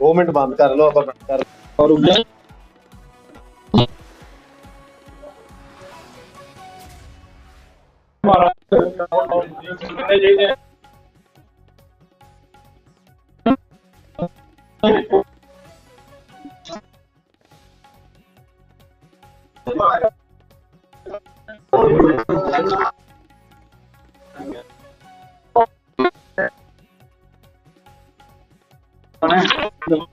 ਦੋ ਮਿੰਟ ਬੰਦ ਕਰ ਲਓ ਆਪਾਂ ਬੰਦ ਕਰ और ਪਿੱਛੇ ਹੋ ਜਾਓ Bana devam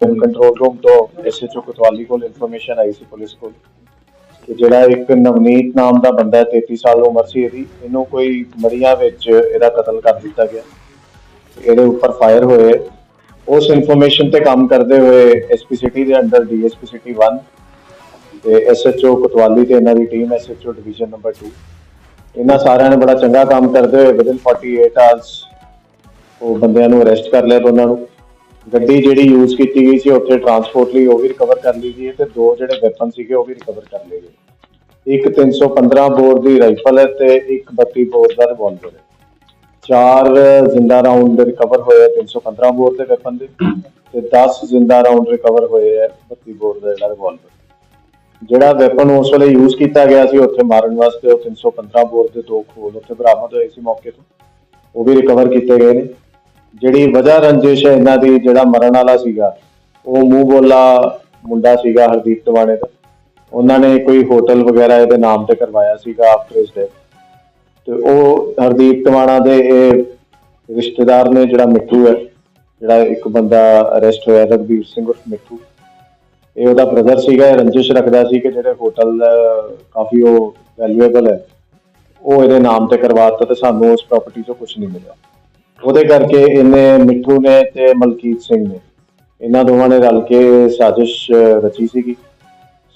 ਕੰਟਰੋਲ ਰੂਮ ਤੋਂ ਐਸਐਚਓ ਕੋਤਵਾਲੀ ਕੋਲ ਇਨਫੋਰਮੇਸ਼ਨ ਆਈ ਸੀ ਪੁਲਿਸ ਕੋਲ ਕਿ ਜਿਹੜਾ ਇੱਕ ਨਵਨੀਤ ਨਾਮ ਦਾ ਬੰਦਾ 33 ਸਾਲ ਉਮਰ ਸੀ ਇਹਦੀ, ਇਹਨੂੰ ਕੋਈ ਮਰੀਆਂ ਵਿੱਚ ਇਹਦਾ ਕਤਲ ਕਰ ਦਿੱਤਾ ਗਿਆ। ਇਹਦੇ ਉੱਪਰ ਫਾਇਰ ਹੋਏ। ਉਸ ਇਨਫੋਰਮੇਸ਼ਨ ਤੇ ਕੰਮ ਕਰਦੇ ਹੋਏ ਐਸਪੀ ਸਿਟੀ ਦੇ ਅੰਡਰ ਡੀਐਸਪੀ ਸਿਟੀ 1 ਤੇ ਐਸਐਚਓ ਕੋਤਵਾਲੀ ਤੇ ਇਹਨਾਂ ਦੀ ਟੀਮ ਐਸਐਚਓ ਡਿਵੀਜ਼ਨ ਨੰਬਰ 2 ਇਹਨਾਂ ਸਾਰਿਆਂ ਨੇ ਬੜਾ ਚੰਗਾ ਕੰਮ ਕਰਦੇ ਹੋਏ ਵਿਦਿਨ 48 ਆਵਰਸ ਉਹ ਬੰਦਿਆਂ ਨੂੰ ਅਰੈਸਟ ਕਰ ਲਿਆ ਦੋਨਾਂ ਨੂੰ। ਗੱਡੀ ਜਿਹੜੀ ਯੂਜ਼ ਕੀਤੀ ਗਈ ਸੀ ਉੱਥੇ ਟਰਾਂਸਪੋਰਟ ਲਈ ਉਹ ਵੀ ਰਿਕਵਰ ਕਰ ਲਈ ਗਈ ਹੈ ਤੇ ਦੋ ਜਿਹੜੇ ਵੈਪਨ ਸੀਗੇ ਉਹ ਵੀ ਰਿਕਵਰ ਕਰ ਲਏ ਗਏ। ਇੱਕ 315 ਬੋਰ ਦੀ ਰਾਈਫਲ ਹੈ ਤੇ ਇੱਕ 32 ਬੋਰ ਦਾ ਰਿਵਾਲਵਰ ਹੈ। ਚਾਰ ਜ਼ਿੰਦਾ ਰਾਉਂਡ ਰਿਕਵਰ ਹੋਏ ਆ 315 ਬੋਰ ਦੇ ਵੈਪਨ ਦੇ ਤੇ 10 ਜ਼ਿੰਦਾ ਰਾਉਂਡ ਰਿਕਵਰ ਹੋਏ ਹੈ 32 ਬੋਰ ਦਾ ਜਿਹੜਾ ਰਿਵਾਲਵਰ ਜਿਹੜਾ ਵੈਪਨ ਉਸ ਵੇਲੇ ਯੂਜ਼ ਕੀਤਾ ਗਿਆ ਸੀ ਉੱਥੇ ਮਾਰਨ ਵਾਸਤੇ ਉਹ 315 ਬੋਰ ਦੇ ਦੋ ਖੋਲ ਉੱਥੇ ਬਰਾਮਦ ਹੋਏ ਸੀ ਮੌਕੇ ਤੋਂ। ਉਹ ਵੀ ਰਿਕਵਰ ਕੀਤੇ ਗਏ ਨੇ। ਜਿਹੜੀ ਵਜ੍ਹਾ ਰੰਜਿਸ਼ ਹੈ ਇਹਨਾਂ ਦੀ, ਜਿਹੜਾ ਮਰਨ ਵਾਲਾ ਸੀਗਾ, ਉਹ ਮੂੰਹ ਬੋਲਾ ਮੁੰਡਾ ਸੀਗਾ ਹਰਦੀਪ ਟਵਾਣੇ ਦਾ। ਉਹਨਾਂ ਨੇ ਕੋਈ ਹੋਟਲ ਵਗੈਰਾ ਇਹਦੇ ਨਾਮ ਤੇ ਕਰਵਾਇਆ ਸੀਗਾ ਆਫਟਰ ਇਸ ਡੈਥ ਤੇ ਉਹ ਹਰਦੀਪ ਟਵਾਣਾ ਦੇ ਇਹ ਰਿਸ਼ਤੇਦਾਰ ਨੇ ਜਿਹੜਾ ਮਿੱਠੂ ਹੈ, ਜਿਹੜਾ ਇੱਕ ਬੰਦਾ ਅਰੈਸਟ ਹੋਇਆ, ਰਘਬੀਰ ਸਿੰਘ ਉਰਫ ਮਿੱਠੂ। ਇਹ ਉਹਦਾ ਬ੍ਰਦਰ ਸੀਗਾ, ਇਹ ਰੰਜਿਸ਼ ਰੱਖਦਾ ਸੀ ਕਿ ਜਿਹੜੇ ਹੋਟਲ, ਕਾਫੀ ਉਹ ਵੈਲਿਊਏਬਲ ਹੈ, ਉਹ ਇਹਦੇ ਨਾਮ ਤੇ ਕਰਵਾਤਾ ਤੇ ਸਾਨੂੰ ਉਸ ਪ੍ਰਾਪਰਟੀ ਤੋਂ ਕੁਝ ਨਹੀਂ ਮਿਲਿਆ। ਉਹਦੇ ਕਰਕੇ ਇਹਨੇ ਮਿੱਠੂ ਨੇ ਤੇ ਮਲਕੀਤ ਸਿੰਘ ਨੇ, ਇਹਨਾਂ ਦੋਵਾਂ ਨੇ ਰਲ ਕੇ ਸਾਜ਼ਿਸ਼ ਰਚੀ ਸੀਗੀ।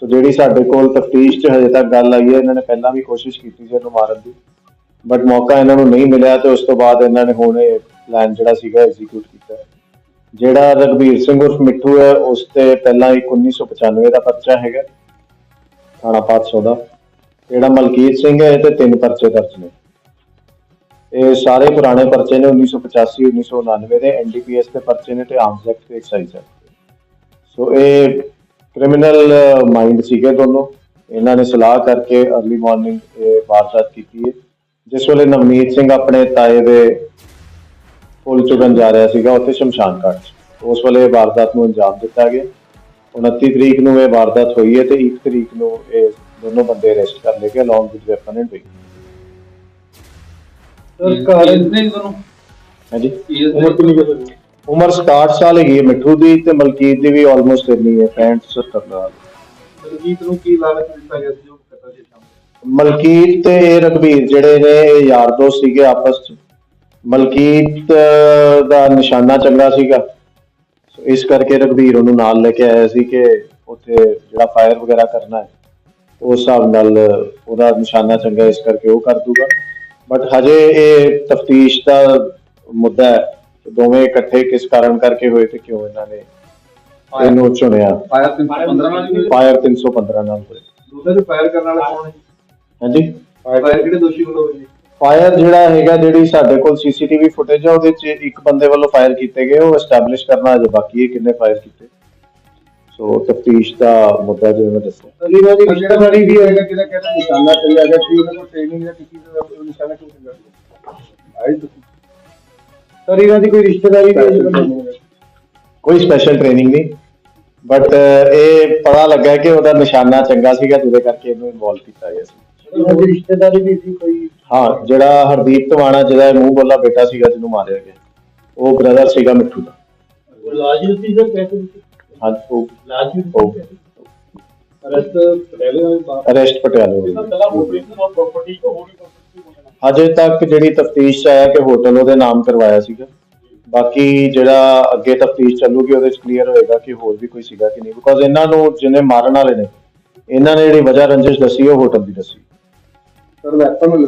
ਸੋ ਜਿਹੜੀ ਸਾਡੇ ਕੋਲ ਤਫਤੀਸ਼ 'ਚ ਹਜੇ ਤੱਕ ਗੱਲ ਆਈ ਹੈ, ਇਹਨਾਂ ਨੇ ਪਹਿਲਾਂ ਵੀ ਕੋਸ਼ਿਸ਼ ਕੀਤੀ ਸੀ ਇਹਨੂੰ ਮਾਰਨ ਦੀ ਬਟ ਮੌਕਾ ਇਹਨਾਂ ਨੂੰ ਨਹੀਂ ਮਿਲਿਆ ਤੇ ਉਸ ਤੋਂ ਬਾਅਦ ਇਹਨਾਂ ਨੇ ਹੁਣ ਇਹ ਪਲਾਨ ਜਿਹੜਾ ਸੀਗਾ ਐਗਜ਼ੀਕਿਊਟ ਕੀਤਾ। ਜਿਹੜਾ ਰਗਵੀਰ ਸਿੰਘ ਉਰਫ ਮਿੱਠੂ ਹੈ, ਉਸ ਤੇ ਪਹਿਲਾਂ ਇੱਕ 1995 ਦਾ ਪਰਚਾ ਹੈਗਾ, ਥਾਣਾ 500 ਦਾ। ਜਿਹੜਾ ਮਲਕੀਤ ਸਿੰਘ ਹੈ, ਇਹ ਤੇ ਤਿੰਨ ਪਰਚੇ ਦਰਜ ਨੇ। ਇਹ ਸਾਰੇ ਪੁਰਾਣੇ ਪਰਚੇ ਨੇ 1985 1999 ਦੇ ਐਨਡੀਪੀਐਸ ਦੇ ਪਰਚੇ ਨੇ ਤੇ ਆਰਮਸ ਐਕਟ ਤੇ ਐਕਸਾਈਜ਼ ਐਕਟ ਸੋ ਇਹ ਕ੍ਰਿਮੀਨਲ ਮਾਈਂਡ ਸੀਗੇ ਦੋਨੋਂ। ਇਹਨਾਂ ਨੇ ਸਲਾਹ ਕਰਕੇ अर्ਲੀ ਮਾਰਨਿੰਗ ਇਹ ਵਾਰਦਾਤ ਕੀਤੀ ਹੈ। ਜਿਸ ਵੇਲੇ ਨਵਨੀਤ ਸਿੰਘ ਆਪਣੇ ਤਾਏ ਦੇ ਫੁੱਲ ਚੁਗਣ ਜਾ ਰਿਹਾ ਸੀਗਾ ਉੱਥੇ ਸ਼ਮਸ਼ਾਨ ਘਾਟ 'ਚ। ਉਸ ਵੇਲੇ ਵਾਰਦਾਤ ਨੂੰ ਅੰਜਾਮ ਦਿੱਤਾ ਗਿਆ। 29 ਤਰੀਕ ਨੂੰ ਇਹ ਵਾਰਦਾਤ ਹੋਈ ਹੈ ਤੇ 1 ਤਰੀਕ ਨੂੰ ਇਹ ਦੋਨੋਂ ਬੰਦੇ ਅਰੈਸਟ ਕਰ ਲਏ ਗਏ along with weapon and vehicle ਉਮਰ ਕਿੰਨੀ ਸਾਲ ਹੈਗੀ ਹੈ ਮਿੱਠੂ ਦੀ ਤੇ ਮਲਕੀਤ ਦੀ ਵੀ ਆਲਮੋਸਟ ਇੰਨੀ ਹੈ 65 70 ਸਾਲ। ਰਣਜੀਤ ਨੂੰ ਕੀ ਲਾਲਚ ਦਿੱਤਾ ਗਿਆ ਸੀ ਮਲਕੀਤ ਤੇ ਇਹ ਜਿਹੜੇ ਨੇ ਇਹ ਯਾਰ ਦੋਸਤ ਸੀਗੇ ਆਪਸ ਚ। ਮਲਕੀਤ ਦਾ ਨਿਸ਼ਾਨਾ ਚੰਗਾ ਸੀਗਾ। ਇਸ ਕਰਕੇ ਰਘਬੀਰ ਉਹਨੂੰ ਨਾਲ ਲੈ ਕੇ ਆਇਆ ਸੀ ਕਿ ਉੱਥੇ ਜਿਹੜਾ ਫਾਇਰ ਵਗੈਰਾ ਕਰਨਾ ਹੈ ਉਸ ਹਿਸਾਬ ਨਾਲ ਉਹਦਾ ਨਿਸ਼ਾਨਾ ਚੰਗਾ ਇਸ ਕਰਕੇ ਉਹ ਕਰ ਦੂਗਾ। ਬਟ ਹਜੇ ਇਹ ਤਫਤੀਸ਼ ਦਾ ਮੁੱਦਾ ਹੈ ਕਿ ਦੋਵੇਂ ਇਕੱਠੇ ਕਿਸ ਕਾਰਨ ਕਰਕੇ ਹੋਏ ਤੇ ਕਿਉਂ ਇਹਨਾਂ ਨੇ ਇਹਨੂੰ ਚੁਣਿਆ? ਫਾਇਰ 315 ਨਾਲ ਜੀ ਫਾਇਰ 315 ਨਾਲ ਹੋਏ। ਦੂਸਰੇ ਤੇ ਫਾਇਰ ਕਰਨ ਵਾਲਾ ਕੌਣ ਹੈ ਹਾਂਜੀ? ਫਾਇਰ ਕਿਹੜੇ ਦੋਸ਼ੀ ਵੱਲੋਂ ਹੋਈ ਫਾਇਰ ਜਿਹੜਾ ਹੈਗਾ ਜਿਹੜੀ ਸਾਡੇ ਕੋਲ ਸੀਸੀਟੀਵੀ ਫੁਟੇਜ ਹੈ ਉਹਦੇ ਚ ਇੱਕ ਬੰਦੇ ਵੱਲੋਂ ਫਾਇਰ ਕੀਤੇ ਗਏ ਉਹ ਐਸਟੈਬਲਿਸ਼ ਕਰਨਾ ਅਜੇ ਬਾਕੀ ਹੈ ਕਿੰਨੇ ਫਾਇਰ ਕੀਤੇ। ਸੋ ਤਫਤੀਸ਼ ਦਾ ਮੁੱਦਾ ਜਿਵੇਂ ਮੈਂ ਦੱਸਿਆ। ਦੀ ਰਿਸ਼ਤੇਦਾਰੀ ਵੀ ਹੋਏਗਾ ਜਿਹਦਾ ਕਹਿੰਦਾ ਨਿਸ਼ਾਨਾ ਚੱਲਿਆ ਗਿਆ ਕਿ ਉਹਨਾਂ ਕੋਲ ਟ੍ਰੇਨਿੰਗ ਜਾਂ ਕਿਸੇ ਦਾ ਨਿਸ਼ਾਨਾ ਕਿਉਂ ਚੱਲਿਆ? ਗਿਆ ਆਈ ਤੁਸੀਂ। ਸਰ ਇਹਨਾਂ ਦੀ ਕੋਈ ਰਿਸ਼ਤੇਦਾਰੀ ਵੀ ਹੈ ਕੋਈ ਸਪੈਸ਼ਲ ਟ੍ਰੇਨਿੰਗ ਨਹੀਂ। ਬਟ ਇਹ ਪਤਾ ਲੱਗਾ ਕਿ ਉਹਦਾ ਨਿਸ਼ਾਨਾ ਚੰਗਾ ਸੀਗਾ ਜਿਹਦੇ ਕਰਕੇ ਇਹਨੂੰ ਇਨਵੋਲਵ ਕੀਤਾ ਗਿਆ ਸੀ। ਇਹਨਾਂ ਦੀ ਰਿਸ਼ਤੇਦਾਰੀ ਵੀ ਸੀ ਕੋਈ ਹਾਂ ਜਿਹੜਾ ਹਰਦੀਪ ਤਵਾਣਾ ਜਿਹਦਾ ਇਹ ਮੂੰਹ ਬੋਲਾ ਬੇਟਾ ਸੀਗਾ ਜਿਹਨੂੰ ਮਾਰਿਆ ਗਿਆ। ਉਹ ਬ੍ਰਦਰ ਸੀਗਾ ਮਿੱਠੂ ਦਾ। ਲਾਜੀ ਸੀ ਸਰ ਕਹਿ ਸਕਦੇ ਹਾਂ ਉਹ ਲਾਜੀ ਅਰਸਤ ਪਹਿਲੇ ਵਾਲੀ ਬਾਤ ਅਰੈਸਟ ਪਟਿਆਲੇ ਹੋਈ ਅਜੇ ਤੱਕ ਜਿਹੜੀ ਤਫਤੀਸ਼ ਆਇਆ ਕਿ ਹੋਟਲ ਉਹਦੇ ਨਾਮ ਕਰਵਾਇਆ ਸੀਗਾ। ਬਾਕੀ ਜਿਹੜਾ ਅੱਗੇ ਤਫਤੀਸ਼ ਚੱਲੂਗੀ ਉਹਦੇ ਚ ਕਲੀਅਰ ਹੋਏਗਾ ਕਿ ਹੋਰ ਵੀ ਕੋਈ ਸੀਗਾ ਕਿ ਨਹੀਂ। ਬਿਕੋਜ਼ ਇਹਨਾਂ ਨੂੰ ਜਿਹਨੇ ਮਾਰਨ ਵਾਲੇ ਨੇ ਇਹਨਾਂ ਨੇ ਜਿਹੜੀ ਵਜ੍ਹਾ ਰੰਜਿਸ਼ ਦੱਸੀ ਉਹ ਹੋਟਲ ਦੀ ਦੱਸੀ। Sir weapon